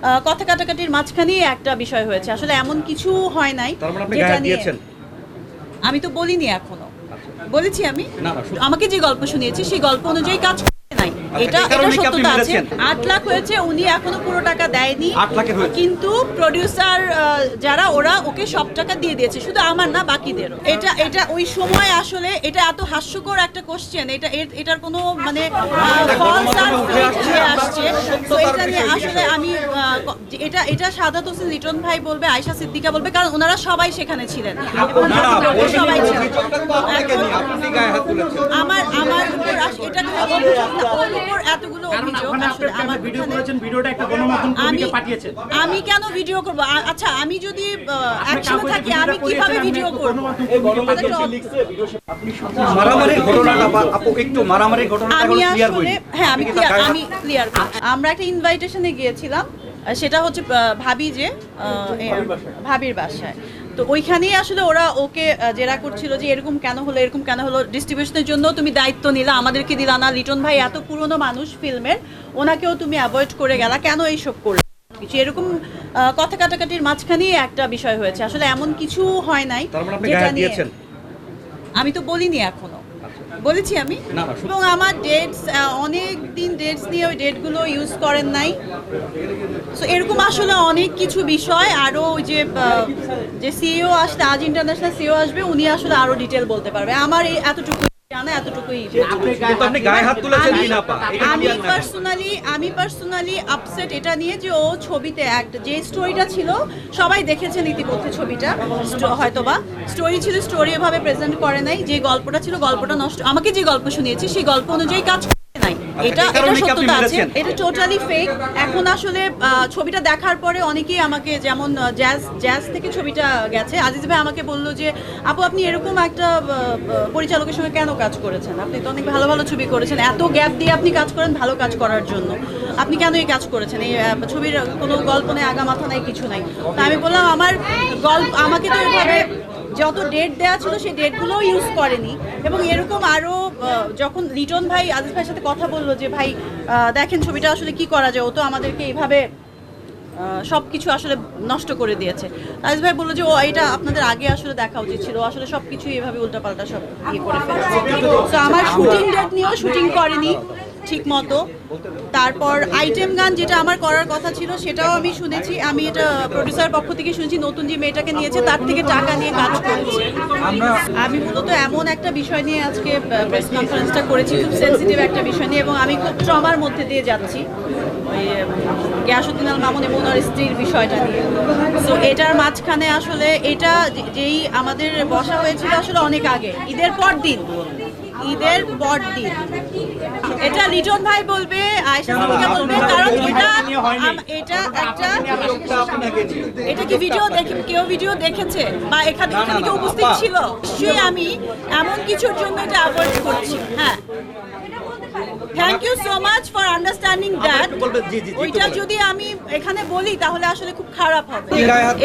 আহ, কথা কাটাকাটির মাঝখানেই একটা বিষয় হয়েছে। আসলে এমন কিছু হয় নাই মানে যেটা নিয়ে আমি তো বলিনি এখনও। বলেছি আমি? আমাকে যে গল্প শুনিয়েছি সেই গল্প অনুযায়ী কাজ নাই। এটা এটা কি সত্যতা আছে। আট লাখ হয়েছে উনি এখনও পুরো টাকা দেয়নি। কিন্তু প্রডিউসার যারা ওরা ওকে সব টাকা দিয়ে দিয়েছে। শুধু আমার না বাকিদেরও। এটা এটা ওই সময় আসলে এটা এত হাস্যকর একটা কোশ্চেন এটা এটার কোনো মানে উঠে আসছে। তো এটা নিয়ে আসলে আমি এটা এটা সাদাত হোসেন লিটন ভাই বলবে আয়শা সিদ্দিকা বলবে কারণ ওনারা সবাই সেখানে ছিলেন। সবাই। আমার আমার উপর এটা কোনো অভিযোগ না, ওর উপর এতগুলো অভিযোগ আসলে আমার ভিডিও করেছেন ভিডিওটা একটা গণমাধ্যম আমি কর্মীকে পাঠিয়েছেন। আমি কেন ভিডিও করব? আচ্ছা আমি যদি থাকি আমি কীভাবে ভিডিও একটা করব? গণমাধ্যম কর্মীকে পাঠিয়েছেন। মারামারির ঘটনাটা বা আপু একটু মারামারির ঘটনাটা ক্লিয়ার আসলে হ্যাঁ আমি ক্লিয়ার আমরা একটা ইনভাইটেশনে গিয়েছিলাম সেটা হচ্ছে ভাবি যে আহ, ভাবির বাসায়। তো ওইখানেই আসলে ওরা ওকে জেরা করছিল যে এরকম কেন হলো এরকম কেন হলো। ডিস্ট্রিবিউশনের জন্য তুমি দায়িত্ব নিলা আমাদেরকে দিলা না। লিটন ভাই এত পুরনো মানুষ ফিল্মের ওনাকেও তুমি অ্যাভয়েড করে গেলা। কেন এইসব করলে? কিছু এরকম কথা কাটাকাটির মাঝখানেই একটা বিষয় হয়েছে। আসলে এমন কিছু হয় নাই মানে যেটা নিয়ে আমি তো বলিনি এখনও। বলেছি আমি? এবং আমার ডেটস অনেক দিন ডেটস নিয়ে ওই ডেটগুলো ইউজ করেন নাই। সো এরকম আসলে অনেক কিছু বিষয়। আরও ওই যে যে সিইও আসতে আজ ইন্টারন্যাশনাল সিও আসবে উনি আসলে আরও ডিটেল বলতে পারবে। আমার এই এতটুকু জানা এতটুকুই। আপনি কিন্তু আপনি গায়ে হাত তুলেছেন আমি-। পার্সোনালি আপসেট এটা নিয়ে যে ও ছবিতে একটা যে স্টোরিটা ছিল সবাই দেখেছেন ইতিমধ্যে ছবিটা। হয়তো বা স্টোরি ছিল স্টোরি এভাবে প্রেজেন্ট করে নাই। যে গল্পটা ছিল গল্পটা নষ্ট আমাকে যে গল্প শুনিয়েছে সেই গল্প অনুযায়ী কাজ করে নাই। এটা এটা সত্যতা আছে। এটা টোটালি ফেক এখন আসলে ছবিটা দেখার পরে অনেকেই আমাকে যেমন জ্যাজ জ্যাজ থেকে ছবিটা গেছে। আজিজ ভাই আমাকে বলল যে আপু আপনি এরকম একটা পরিচালকের সঙ্গে কেন কাজ করেছেন? আপনি তো অনেক ভালো ভালো ছবি করেছেন। এত গ্যাপ দিয়ে আপনি কাজ করেন ভালো কাজ করার জন্য। আপনি কেন এই কাজ করেছেন? এই ছবির কোনো গল্প নেই আগা মাথা নাই কিছু নাই। তা আমি বললাম আমার গল্প আমাকে তো এভাবে যত ডেট দেওয়া ছিল সেই ডেটগুলোও ইউজ করেনি। এবং এরকম আরও যখন লিটন ভাই আজিজ ভাইয়ের সাথে কথা বলল যে ভাই দেখেন ছবিটা আসলে কি করা যায়? ও তো আমাদেরকে এইভাবে সব কিছু আসলে নষ্ট করে দিয়েছে। আজিজ ভাই বলল যে ও এটা আপনাদের আগে আসলে দেখা উচিত ছিল। আসলে সব কিছু এভাবে উল্টাপাল্টা সব ইয়ে করে ফেলেছে। তো আমার শুটিং ডেট নিয়েও শুটিং করেনি। ঠিক মতো তারপর আইটেম গান যেটা আমার করার কথা ছিল, সেটাও আমি শুনেছি। আমি এটা প্রডিউসার পক্ষ থেকে শুনেছি, নতুন যে মেয়েটাকে নিয়েছে, তার থেকে টাকা নিয়ে কাজ করেছি। আমি মূলত এমন একটা বিষয় নিয়ে আজকে প্রেস কনফারেন্সটা করেছি, খুব সেন্সিটিভ একটা বিষয় নিয়ে, এবং আমি খুব ট্রমার মধ্যে দিয়ে যাচ্ছি। গিয়াসুদ্দিন আল মামুন এবং ওনার স্ত্রীর বিষয়টা নিয়ে। সো এটার মাঝখানে আসলে এটা যেই আমাদের বসা হয়েছিল আসলে অনেক আগে, ঈদের পর দিন। ঈদের পর দিন। এটা লিটন ভাই বলবে আয়সা সিদ্দিকা বলবে কারণ এটা এটা একটা এটা কি ভিডিও দেখে কেউ ভিডিও দেখেছে? বা এখানে এখানে কেউ উপস্থিত ছিল? নিশ্চয়ই আমি এমন কিছুর জন্য এটা অ্যাভয়েড করছি। হ্যাঁ। Thank you so much for understanding that ওইটা যদি আমি এখানে বলি তাহলে আসলে খুব খারাপ হবে।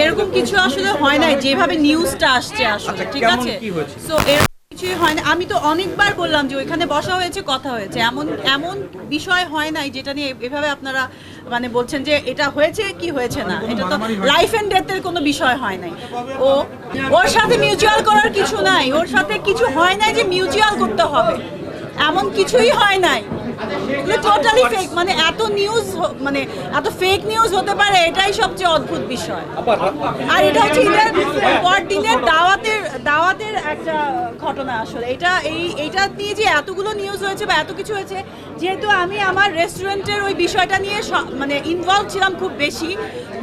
এরকম কিছু আসলে হয় নাই যেভাবে নিউজটা আসছে আসলে আচ্ছা, ঠিক আছে? সো কিছুই হয় না। আমি তো অনেকবার বললাম যে ওইখানে বসা হয়েছে কথা হয়েছে। এমন এমন বিষয় হয় নাই যেটা নিয়ে এভাবে আপনারা মানে বলছেন যে এটা হয়েছে কি হয়েছে না। এটা তো লাইফ এন্ড ডেথের কোনো বিষয় হয় নাই। ও ওর সাথে মিউচুয়াল করার কিছু নাই। ওর সাথে কিছু হয় নাই যে মিউচুয়াল করতে হবে। এমন কিছুই হয় নাই। টোটালি ফেক মানে এত নিউজ মানে এত ফেক নিউজ হতে পারে এটাই সবচেয়ে অদ্ভুত বিষয়। আর এটা হচ্ছে ঈদের পর দিনের দাওয়াতের দাওয়াতের একটা ঘটনা আসলে। এটা এই এটা নিয়ে যে এতগুলো নিউজ হয়েছে বা এত কিছু হয়েছে, যেহেতু আমি আমার রেস্টুরেন্টের ওই বিষয়টা নিয়ে মানে ইনভলভ ছিলাম খুব বেশি,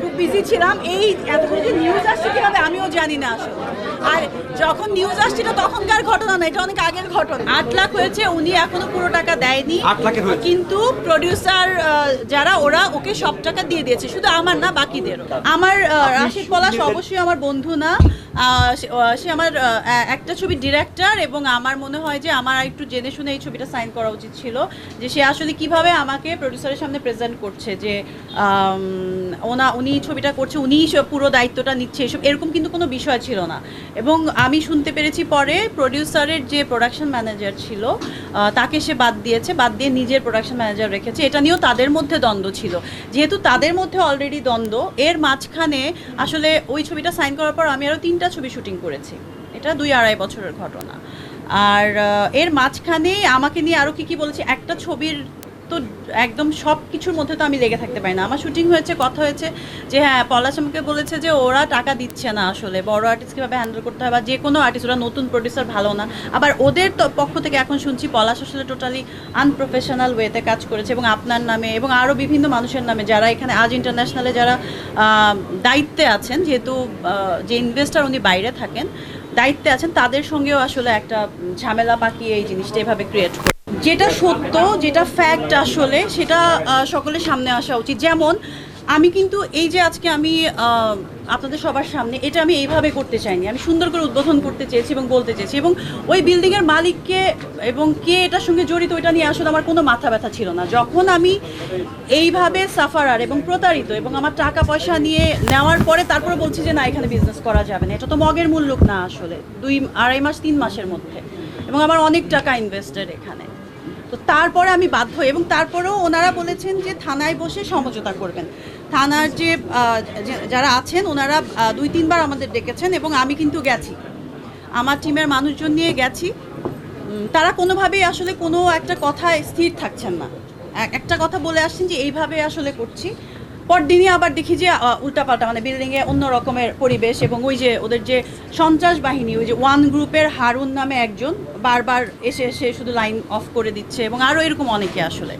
খুব বিজি ছিলাম, এই এতগুলো যে নিউজ আসছে কীভাবে আমিও জানি না আসলে। আর যখন নিউজ আসছিল তখনকার ঘটনা না এটা অনেক আগের ঘটনা। আট লাখ হয়েছে উনি এখনও পুরো টাকা দেয়নি। আট লাখের হয়েছে। কিন্তু প্রডিউসার যারা ওরা ওকে সব টাকা দিয়ে দিয়েছে। শুধু আমার না বাকিদেরও আমার রাশিদ পলাশ অবশ্যই আমার বন্ধু না। সে- আমার একটা ছবি ডিরেক্টর এবং আমার মনে হয় যে আমার একটু জেনে শুনে এই ছবিটা সাইন করা উচিত ছিল যে সে আসলে কীভাবে আমাকে প্রডিউসারের সামনে প্রেজেন্ট করছে যে ওনা উনি ছবিটা করছে উনিই পুরো দায়িত্বটা নিচ্ছে এসব এরকম কিন্তু কোনো বিষয় ছিল না। এবং আমি শুনতে পেরেছি পরে প্রডিউসারের যে প্রোডাকশন ম্যানেজার ছিল তাকে সে বাদ দিয়েছে, বাদ দিয়ে নিজের প্রোডাকশন ম্যানেজার রেখেছে। এটা নিয়েও তাদের মধ্যে দ্বন্দ্ব ছিল। যেহেতু তাদের মধ্যে অলরেডি দ্বন্দ্ব, এর মাঝখানে আসলে ওই ছবিটা সাইন করার পর আমি আরও তিনটা ছবি শুটিং করেছি। এটা দুই আড়াই বছরের ঘটনা। আর এর মাঝখানে আমাকে নিয়ে আরও কি কি বলেছে, একটা ছবির তো একদম সব কিছুর মধ্যে তো আমি লেগে থাকতে পারি না। আমার শুটিং হয়েছে, কথা হয়েছে যে হ্যাঁ পলাশ আমাকে বলেছে যে, ওরা টাকা দিচ্ছে না আসলে। বড় আর্টিস্ট কীভাবে হ্যান্ডেল করতে হয় বা যে কোনো আর্টিস্ট ওরা নতুন প্রডিউসার ভালো না। আবার ওদের তো পক্ষ থেকে এখন শুনছি পলাশ আসলে টোটালি আনপ্রফেশনাল ওয়েতে কাজ করেছে এবং আপনার নামে এবং আরও বিভিন্ন মানুষের নামে যারা এখানে আজ ইন্টারন্যাশনালে যারা দায়িত্বে আছেন, যেহেতু যে ইনভেস্টার উনি বাইরে থাকেন, দায়িত্বে আছেন, তাদের সঙ্গেও আসলে একটা ঝামেলা পাকিয়ে এই জিনিসটা এভাবে ক্রিয়েট করে। যেটা সত্য, যেটা ফ্যাক্ট আসলে, সেটা সকলের সামনে আসা উচিত। যেমন, আমি কিন্তু এই যে আজকে আমি আপনাদের সবার সামনে এটা আমি এইভাবে করতে চাইনি। আমি সুন্দর করে উদ্বোধন করতে চেয়েছি এবং বলতে চেয়েছি এবং ওই বিল্ডিংয়ের মালিককে এবং কে এটার সঙ্গে জড়িত এটা নিয়ে আসলে আমার কোনো মাথা ব্যথা ছিল না। যখন আমি এইভাবে সাফারার এবং প্রতারিত এবং আমার টাকা পয়সা নিয়ে নেওয়ার পরে তারপরে বলছি যে, না, এখানে বিজনেস করা যাবে না। এটা তো মগের মূল্য না আসলে। দুই, আড়াই মাস, তিন মাসের মধ্যে। এবং আমার অনেক টাকা ইনভেস্টেড এখানে। তো তারপরে আমি বাধ্য এবং তারপরেও ওনারা বলেছেন যে থানায় বসে সমঝোতা করবেন। থানার যে যারা আছেন ওনারা দুই, তিনবার আমাদের ডেকেছেন এবং আমি কিন্তু গেছি। আমার টিমের মানুষজন নিয়ে গেছি। তারা কোনোভাবেই আসলে কোনো একটা কথা স্থির থাকছেন না। একটা কথা বলে আসছেন যে এইভাবে আসলে করছি। পরদিনই আবার দেখি যে উল্টাপাল্টা মানে বিল্ডিংয়ে অন্য রকমের পরিবেশ এবং ওই যে ওদের যে সন্ত্রাস বাহিনী, ওই যে ওয়ান গ্রুপের হারুন নামে একজন বারবার এসে এসে শুধু লাইন অফ করে দিচ্ছে এবং আরও এরকম অনেকে আসলে।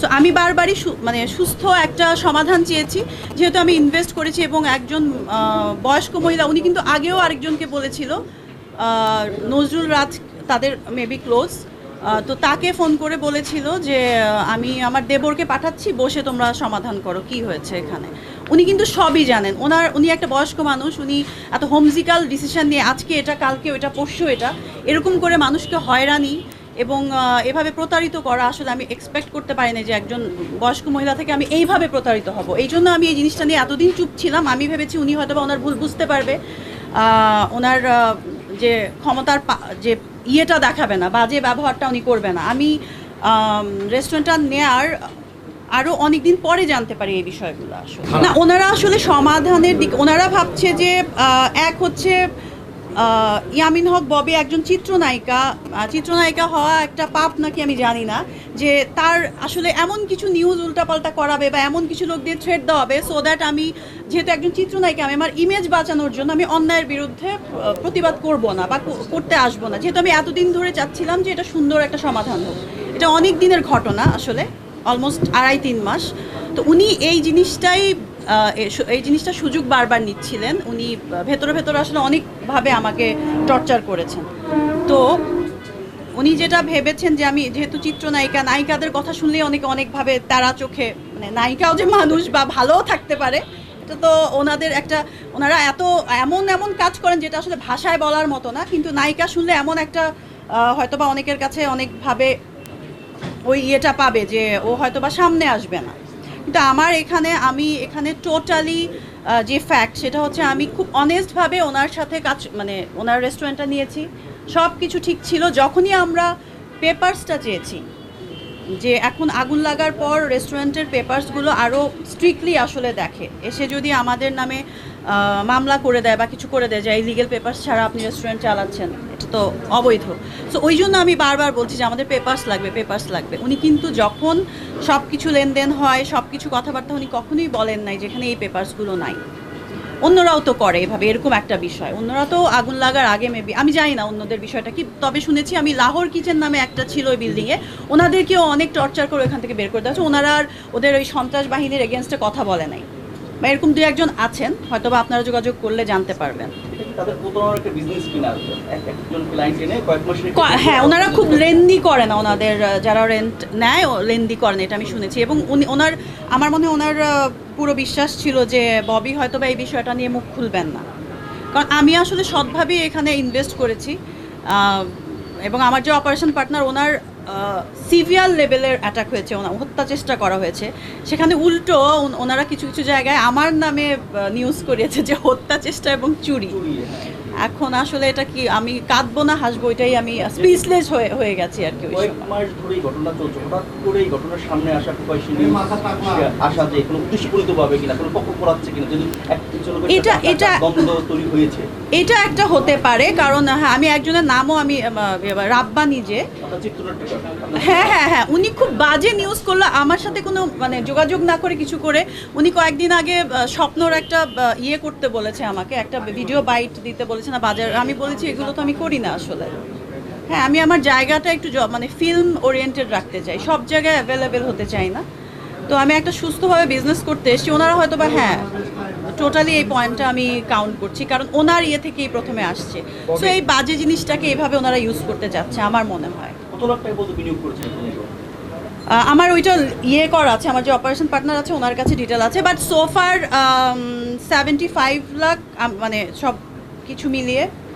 সো আমি বারবারই মানে সুস্থ একটা সমাধান চেয়েছি। যেহেতু আমি ইনভেস্ট করেছি এবং একজন বয়স্ক মহিলা, উনি কিন্তু আগেও আরেকজনকে বলেছিল নজরুল রাজ তাদের মেবি ক্লোজ তো তাকে ফোন করে বলেছিল যে আমি আমার দেবরকে পাঠাচ্ছি, বসে তোমরা সমাধান করো, কি হয়েছে এখানে? উনি কিন্তু সবই জানেন। ওনার, উনি একটা বয়স্ক মানুষ, উনি এত হোমজিক্যাল ডিসিশন নিয়ে, আজকে এটা, কালকে ওটা পরশু এটা, এরকম করে মানুষকে হয়রানি এবং এভাবে প্রতারিত করা আসলে আমি এক্সপেক্ট করতে পারি না যে একজন বয়স্ক মহিলা থেকে আমি এইভাবে প্রতারিত হব। এই জন্য আমি এই জিনিসটা নিয়ে এতদিন চুপ ছিলাম। আমি ভেবেছি উনি হয়তো বা ওনার ভুল বুঝতে পারবে। ওনার যে ক্ষমতার যে ইয়েটা দেখাবে না বাজে ব্যবহারটা উনি করবে না। আমি রেস্টুরেন্টটা নেয়ার আরও অনেকদিন পরে জানতে পারি এই বিষয়গুলো আসলে। না ওনারা আসলে সমাধানের দিক ওনারা ভাবছে যে এক হচ্ছে ইয়ামিন হক ববি একজন চিত্রনায়িকা। চিত্রনায়িকা হওয়া একটা পাপ নাকি আমি জানি না, যে তার আসলে এমন কিছু নিউজ উল্টাপাল্টা করাবে বা এমন কিছু লোক দিয়ে থ্রেড দেওয়াবে সো দ্যাট আমি যেহেতু একজন চিত্রনায়িকা, আমি আমার ইমেজ বাঁচানোর জন্য আমি অন্যায়ের বিরুদ্ধে প্রতিবাদ করব না বা করতে আসব না। যেহেতু আমি এতদিন ধরে চাচ্ছিলাম যে এটা সুন্দর একটা সমাধান হোক। এটা অনেক দিনের ঘটনা আসলে অলমোস্ট আড়াই তিন মাস। তো উনি এই জিনিসটাই এই জিনিসটা সুযোগ বারবার নিচ্ছিলেন। উনি ভেতরে ভেতরে আসলে অনেকভাবে আমাকে টর্চার করেছেন। তো উনি যেটা ভেবেছেন যে আমি যেহেতু চিত্রনায়িকা, নায়িকাদের কথা শুনলেই অনেকে অনেকভাবে তারা চোখে মানে নায়িকাও যে মানুষ বা ভালোও থাকতে পারে, এটা তো ওনাদের একটা, ওনারা এত, এমন এমন কাজ করেন যেটা আসলে ভাষায় বলার মতো না, কিন্তু নায়িকা শুনলে এমন একটা হয়তোবা অনেকের কাছে অনেকভাবে ওই ইয়েটা পাবে যে ও হয়তো বা সামনে আসবে না। কিন্তু আমার এখানে আমি এখানে টোটালি যে ফ্যাক্ট সেটা হচ্ছে আমি খুব অনেস্টভাবে ওনার সাথে কাজ মানে ওনার রেস্টুরেন্টটা নিয়েছি। সব কিছু ঠিক ছিল যখনই আমরা পেপারসটা চেয়েছি। যে এখন আগুন লাগার পর রেস্টুরেন্টের পেপারসগুলো আরও স্ট্রিক্টলি আসলে দেখে। এসে যদি আমাদের নামে মামলা করে দেয় বা কিছু করে দেয় যে এই লিগেল পেপারস ছাড়া আপনি রেস্টুরেন্ট চালাচ্ছেন। তো অবৈধ। সো ওই জন্য আমি বারবার বলছি যে আমাদের পেপার্স লাগবে পেপার্স লাগবে। উনি কিন্তু যখন সব কিছু লেনদেন হয় সব কিছু কথাবার্তা উনি কখনোই বলেন নাই যেখানে এই পেপার্সগুলো নাই। অন্যরাও তো করে এভাবে, এরকম একটা বিষয়। অন্যরা তো আগুন লাগার আগে মেবি আমি জানি না অন্যদের বিষয়টা কি, তবে শুনেছি আমি লাহোর কিচেন নামে একটা ছিল ওই বিল্ডিংয়ে ওনাদেরকেও অনেক টর্চার করে ওখান থেকে বের করে দেওয়া ওনারা আর ওদের ওই সন্ত্রাস বাহিনীর এগেনস্টে কথা বলে নাই। বা এরকম দু একজন আছেন হয়তো বা আপনারা যোগাযোগ করলে জানতে পারবেন। তাদের প্রতারণার একটা বিজনেস কিনা একজন ক্লায়েন্ট এনে কয়েক মাসের হ্যাঁ ওনারা খুব লেন্দি করে না ওনাদের যারা রেন্ট নেয় লেন্দি করে না এটা আমি শুনেছি। এবং উনি ওনার আমার মনে হয় ওনার পুরো বিশ্বাস ছিল যে ববি হয়তো বা এই বিষয়টা নিয়ে মুখ খুলবেন না। কারণ আমি আসলে সৎভাবে এখানে ইনভেস্ট করেছি। এবং আমার যে অপারেশন পার্টনার ওনার সিভিয়ার লেভেলের অ্যাটাক হয়েছে ওনার হত্যা চেষ্টা করা হয়েছে। সেখানে উল্টো ওনারা কিছু কিছু জায়গায় আমার নামে নিউজ করিয়েছে যে হত্যা চেষ্টা এবং চুরি। এখন আসলে এটা কি আমি কাঁদবো না হাসবো এটাই আমি স্পিচলেস হয়ে হয়ে গেছি আর কি ওই। মাস ধরেই ঘটনা চলছে। হঠাৎ করে এই ঘটনার সামনে আসা প্রকাশ্যে আসা যে কোনো উদ্দেশ্যপরিত ভাবে কিনা কোনো পক্ষ করাচ্ছে কিনা যদি এটা- এটা- তৈরি হয়েছে। এটা একটা হতে পারে কারণ হ্যাঁ আমি একজনের নামও আমি রাব্বা নিজে হ্যাঁ হ্যাঁ হ্যাঁ উনি খুব বাজে নিউজ করল আমার সাথে কোনো মানে যোগাযোগ না করে কিছু করে উনি কয়েকদিন আগে স্বপ্নর একটা ইয়ে করতে বলেছে আমাকে একটা ভিডিও বাইট দিতে বলেছে না বাজার আমি বলেছি এগুলো তো আমি করি না আসলে। হ্যাঁ আমি আমার জায়গাটা একটু মানে ফিল্ম ওরিয়েন্টেড রাখতে চাই। সব জায়গায় অ্যাভেলেবেল হতে চাই না। তো আমি একটা সুস্থভাবে বিজনেস করতে এসেছি। ওনারা হয়তো বা হ্যাঁ টোটালি এই পয়েন্টটা আমি কাউন্ট করছি। কারণ ওনার ইয়ে থেকেই প্রথমে আসছে। সো এই বাজে জিনিসটাকে এইভাবে ওনারা ইউজ করতে যাচ্ছে আমার মনে হয়। আমার ওইটা ইয়ে করা আছে আমার যে অপারেশন পার্টনার আছে ওনার কাছে ডিটেল আছে। বাট সোফার সেভেন্টি ফাইভ লাখ মানে সব কিছু মিলিয়ে